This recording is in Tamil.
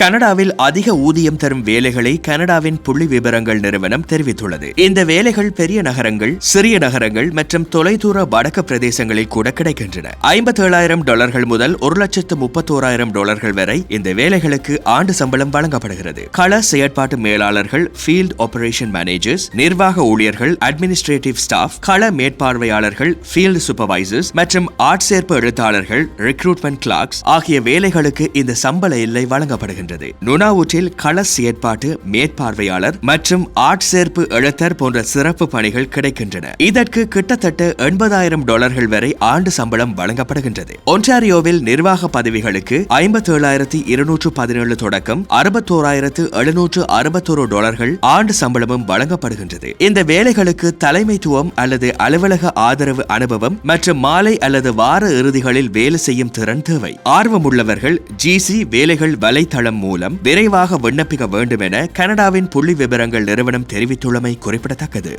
கனடாவில் அதிக ஊதியம் தரும் வேலைகளை கனடாவின் புள்ளி விவரங்கள் நிறுவனம் தெரிவித்துள்ளது. இந்த வேலைகள் பெரிய நகரங்கள் சிறிய நகரங்கள் மற்றும் தொலைதூர வடக்கு பிரதேசங்களில் கூட கிடைக்கின்றன. ஐம்பத்தேழாயிரம் டாலர்கள் முதல் ஒரு லட்சத்து முப்பத்தோராயிரம் டாலர்கள் வரை இந்த வேலைகளுக்கு ஆண்டு சம்பளம் வழங்கப்படுகிறது. கள செயற்பாட்டு மேலாளர்கள் ஃபீல்ட் ஆபரேஷன் மேனேஜர்ஸ் நிர்வாக ஊழியர்கள் அட்மினிஸ்ட்ரேட்டிவ் ஸ்டாஃப் கள மேற்பார்வையாளர்கள் ஃபீல்டு சூப்பர்வைசர்ஸ் மற்றும் ஆட்சேர்ப்பு எழுத்தாளர்கள் ரெக்ரூட்மெண்ட் கிளார்க்ஸ் ஆகிய வேலைகளுக்கு இந்த சம்பள எல்லை வருகின்றது நுணாவூற்றில் கள ஏற்பாட்டு மேற்பார்வையாளர் மற்றும் ஆட்சேர்ப்பு எழுத்தர் போன்ற சிறப்பு பணிகள் கிடைக்கின்றன. இதற்கு கிட்டத்தட்ட எண்பதாயிரம் டாலர்கள் வரை ஆண்டு சம்பளம் வழங்கப்படுகின்றது. ஒன்டாரியோவில் நிர்வாக பதவிகளுக்கு ஐம்பத்தேழாயிரத்தி இருநூற்று பதினேழு தொடக்கம் அறுபத்தோராயிரத்து எழுநூற்று அறுபத்தோரு டாலர்கள் ஆண்டு சம்பளமும் வழங்கப்படுகின்றது. இந்த வேலைகளுக்கு தலைமைத்துவம் அல்லது அலுவலக ஆதரவு அனுபவம் மற்றும் மாலை அல்லது வார இறுதிகளில் வேலை செய்யும் திறன் தேவை. ஆர்வமுள்ளவர்கள் ஜிசி வேலைகள் வலைத்தளம் மூலம் விரைவாக விண்ணப்பிக்க வேண்டும் என கனடாவின் புள்ளி விவரங்கள் நிறுவனம் தெரிவித்துள்ளமை குறிப்பிடத்தக்கது.